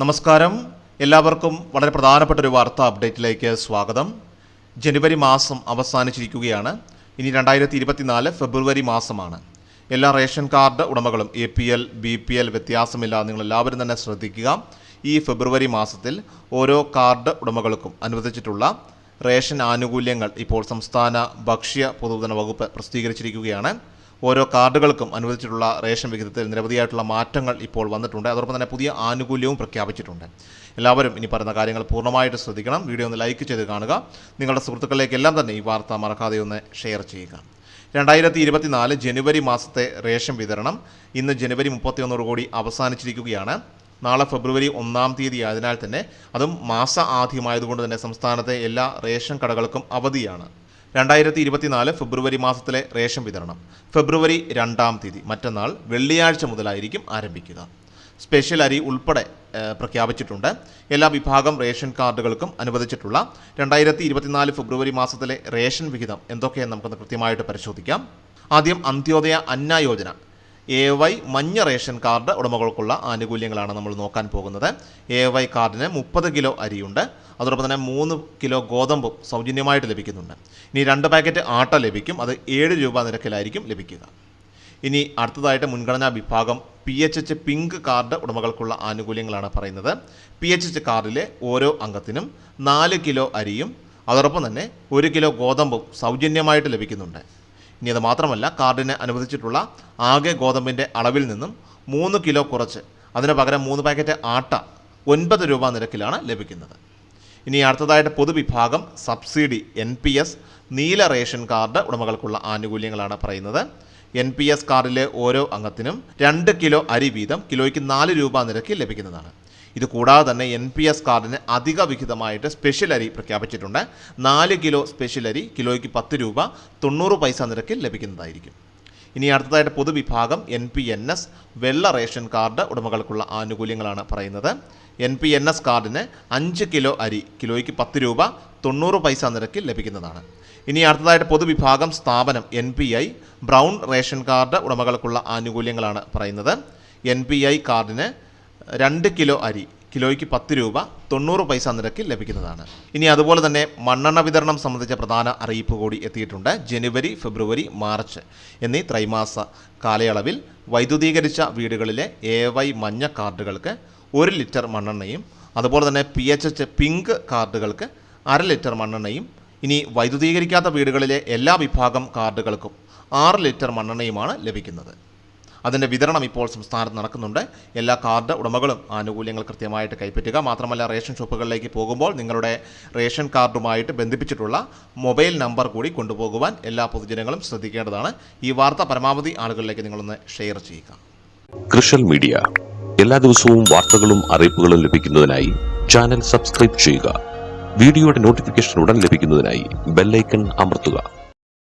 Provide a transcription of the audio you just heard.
നമസ്കാരം. എല്ലാവർക്കും വളരെ പ്രധാനപ്പെട്ട ഒരു വാർത്താ അപ്ഡേറ്റിലേക്ക് സ്വാഗതം. ജനുവരി മാസം അവസാനിച്ചിരിക്കുകയാണ്. ഇനി രണ്ടായിരത്തി ഇരുപത്തിനാല് ഫെബ്രുവരി മാസമാണ്. എല്ലാ ration card ഉടമകളും A P L B P L വ്യത്യാസമില്ല നിങ്ങൾ എല്ലാവരും തന്നെ ശ്രദ്ധിക്കുക. ഈ ഫെബ്രുവരി മാസത്തിൽ ഓരോ കാർഡ് ഉടമകൾക്കും അനുവദിച്ചിട്ടുള്ള റേഷൻ ആനുകൂല്യങ്ങൾ ഇപ്പോൾ സംസ്ഥാന ഭക്ഷ്യ പൊതുധന വകുപ്പ് പ്രസിദ്ധീകരിച്ചിരിക്കുകയാണ്. ഓരോ കാർഡുകൾക്കും അനുവദിച്ചിട്ടുള്ള റേഷൻ വിഹിതത്തിൽ നിരവധിയായിട്ടുള്ള മാറ്റങ്ങൾ ഇപ്പോൾ വന്നിട്ടുണ്ട്. അതോടൊപ്പം തന്നെ പുതിയ ആനുകൂല്യവും പ്രഖ്യാപിച്ചിട്ടുണ്ട്. എല്ലാവരും ഇനി പറയുന്ന കാര്യങ്ങൾ പൂർണമായിട്ട് ശ്രദ്ധിക്കണം. വീഡിയോ ഒന്ന് ലൈക്ക് ചെയ്ത് കാണുക. നിങ്ങളുടെ സുഹൃത്തുക്കളിലേക്കെല്ലാം തന്നെ ഈ വാർത്ത മറക്കാതെ ഒന്ന് ഷെയർ ചെയ്യുക. രണ്ടായിരത്തി ഇരുപത്തിനാല് ജനുവരി മാസത്തെ റേഷൻ വിതരണം ഇന്ന് ജനുവരി മുപ്പത്തിയൊന്നോടുകൂടി അവസാനിച്ചിരിക്കുകയാണ്. നാളെ ഫെബ്രുവരി ഒന്നാം തീയതി ആയതിനാൽ തന്നെ അതും മാസ ആദ്യമായതുകൊണ്ട് തന്നെ സംസ്ഥാനത്തെ എല്ലാ റേഷൻ കടകൾക്കും അവധിയാണ്. രണ്ടായിരത്തി ഇരുപത്തിനാല് ഫെബ്രുവരി മാസത്തിലെ റേഷൻ വിതരണം. ഫെബ്രുവരി രണ്ടാം തീയതി. മറ്റന്നാൾ വെള്ളിയാഴ്ച മുതലായിരിക്കും ആരംഭിക്കുക. സ്പെഷ്യൽ അരി ഉൾപ്പെടെ പ്രഖ്യാപിച്ചിട്ടുണ്ട്. എല്ലാ വിഭാഗം റേഷൻ കാർഡുകൾക്കും അനുവദിച്ചിട്ടുള്ള രണ്ടായിരത്തി ഇരുപത്തിനാല് ഫെബ്രുവരി മാസത്തിലെ റേഷൻ വിഹിതം എന്തൊക്കെയാണ് നമുക്കൊന്ന് കൃത്യമായിട്ട് പരിശോധിക്കാം. ആദ്യം അന്ത്യോദയ അന്ന യോജന. എ വൈ മഞ്ഞ റേഷൻ കാർഡ് ഉടമകൾക്കുള്ള ആനുകൂല്യങ്ങളാണ് നമ്മൾ നോക്കാൻ പോകുന്നത്. എ വൈ കാർഡിന് മുപ്പത് കിലോ അരിയുണ്ട്. അതോടൊപ്പം തന്നെ മൂന്ന് കിലോ ഗോതമ്പും സൗജന്യമായിട്ട് ലഭിക്കുന്നുണ്ട്. ഇനി രണ്ട് പാക്കറ്റ് ആട്ട ലഭിക്കും. അത് ഏഴ് രൂപ നിരക്കിലായിരിക്കും ലഭിക്കുക. ഇനി അടുത്തതായിട്ട് മുൻഗണനാ വിഭാഗം P H H pink card ഉടമകൾക്കുള്ള ആനുകൂല്യങ്ങളാണ് പറയുന്നത്. പി എച്ച് എച്ച് കാർഡിലെ ഓരോ അംഗത്തിനും നാല് കിലോ അരിയും അതോടൊപ്പം തന്നെ ഒരു കിലോ ഗോതമ്പും സൗജന്യമായിട്ട് ലഭിക്കുന്നുണ്ട്. ഇനി അത് മാത്രമല്ല കാർഡിന് അനുവദിച്ചിട്ടുള്ള ആകെ ഗോതമ്പിന്റെ അളവിൽ നിന്നും മൂന്ന് കിലോ കുറച്ച് അതിന് പകരം മൂന്ന് പാക്കറ്റ് ആട്ട ഒൻപത് രൂപ നിരക്കിലാണ് ലഭിക്കുന്നത്. ഇനി അടുത്തതായിട്ട് പൊതുവിഭാഗം സബ്സിഡി എൻ പി എസ് നീല റേഷൻ കാർഡ് ഉടമകൾക്കുള്ള ആനുകൂല്യങ്ങളാണ് പറയുന്നത്. എൻ പി എസ് കാർഡിലെ ഓരോ അംഗത്തിനും രണ്ട് കിലോ അരി വീതം കിലോയ്ക്ക് നാല് രൂപ നിരക്കിൽ ലഭിക്കുന്നതാണ്. ഇത് കൂടാതെ തന്നെ എൻ പി എസ് കാർഡിന് അധിക വിഹിതമായിട്ട് സ്പെഷ്യൽ അരി പ്രഖ്യാപിച്ചിട്ടുണ്ട്. നാല് കിലോ സ്പെഷ്യൽ അരി കിലോയ്ക്ക് പത്ത് രൂപ തൊണ്ണൂറ് പൈസ നിരക്കിൽ ലഭിക്കുന്നതായിരിക്കും. ഇനി അടുത്തതായിട്ട് പൊതുവിഭാഗം എൻ പി എൻ എസ് വെള്ള റേഷൻ കാർഡ് ഉടമകൾക്കുള്ള ആനുകൂല്യങ്ങളാണ് പറയുന്നത്. എൻ പി എൻ എസ് കാർഡിന് അഞ്ച് കിലോ അരി കിലോയ്ക്ക് പത്ത് രൂപ തൊണ്ണൂറ് പൈസ നിരക്കിൽ ലഭിക്കുന്നതാണ്. ഇനി അടുത്തതായിട്ട് പൊതുവിഭാഗം സ്ഥാപനം N P I brown ration card ഉടമകൾക്കുള്ള ആനുകൂല്യങ്ങളാണ് പറയുന്നത്. എൻ പി ഐ കാർഡിന് രണ്ട് കിലോ അരി കിലോയ്ക്ക് പത്ത് രൂപ തൊണ്ണൂറ് പൈസ നിരക്കിൽ ലഭിക്കുന്നതാണ്. ഇനി അതുപോലെ തന്നെ മണ്ണെണ്ണ വിതരണം സംബന്ധിച്ച പ്രധാന അറിയിപ്പ് കൂടി എത്തിയിട്ടുണ്ട്. ജനുവരി ഫെബ്രുവരി മാർച്ച് എന്നീ ത്രൈമാസ കാലയളവിൽ വൈദ്യുതീകരിച്ച വീടുകളിലെ എ വൈ മഞ്ഞ കാർഡുകൾക്ക് ഒരു ലിറ്റർ മണ്ണെണ്ണയും അതുപോലെ തന്നെ പി എച്ച് എച്ച് പിങ്ക് കാർഡുകൾക്ക് അര ലിറ്റർ മണ്ണെണ്ണയും ഇനി വൈദ്യുതീകരിക്കാത്ത വീടുകളിലെ എല്ലാ വിഭാഗം കാർഡുകൾക്കും ആറ് ലിറ്റർ മണ്ണെണ്ണയുമാണ് ലഭിക്കുന്നത്. അതിന്റെ വിതരണം ഇപ്പോൾ സംസ്ഥാനത്ത് നടക്കുന്നുണ്ട്. എല്ലാ കാർഡ് ഉടമകളും ആനുകൂല്യങ്ങൾ കൃത്യമായിട്ട് കൈപ്പറ്റുക. മാത്രമല്ല റേഷൻ ഷോപ്പുകളിലേക്ക് പോകുമ്പോൾ നിങ്ങളുടെ റേഷൻ കാർഡുമായിട്ട് ബന്ധിപ്പിച്ചിട്ടുള്ള മൊബൈൽ നമ്പർ കൂടി കൊണ്ടുപോകുവാൻ എല്ലാ പൊതുജനങ്ങളും ശ്രദ്ധിക്കേണ്ടതാണ്. ഈ വാർത്ത പരമാവധി ആളുകളിലേക്ക് നിങ്ങളൊന്ന് ഷെയർ ചെയ്യുക. കൃഷൽ മീഡിയ. എല്ലാ ദിവസവും വാർത്തകളും അറിയിപ്പുകളും ലഭിക്കുന്നതിനായി ചാനൽ സബ്സ്ക്രൈബ് ചെയ്യുക. വീഡിയോയുടെ നോട്ടിഫിക്കേഷൻ ഉടൻ ലഭിക്കുന്നതിനായി ബെല്ലൈക്കൺ അമർത്തുക.